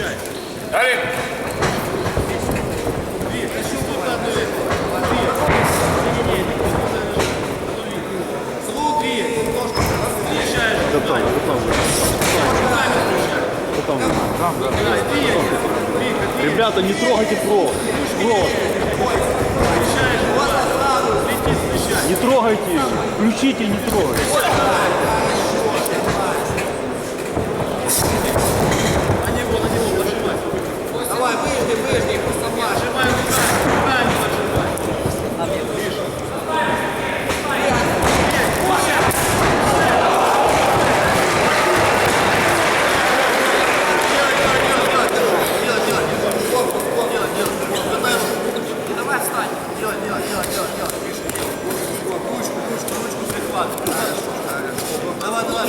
Включай. Далі. Там, там, там, там. Ребята, не трогайте провод. Провод. Не трогайте. Включите, не трогайте. Давай, давай,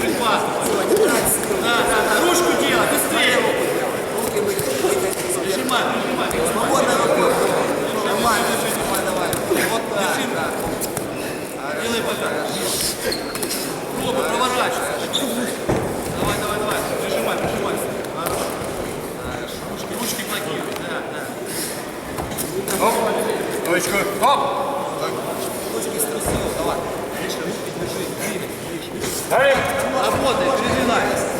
прихватывай. Да, да, да. Ручку делай, быстрее. Прижимай, прижимай. Свободно рукой. Нормально, давай, давай. Вот так, да. Делай пока. Пробуй, проворачивай. Давай, давай, давай. Прижимай, прижимай. Ручки, ручки блокируй. Да, да. Точку. Оп! Работает, резинай.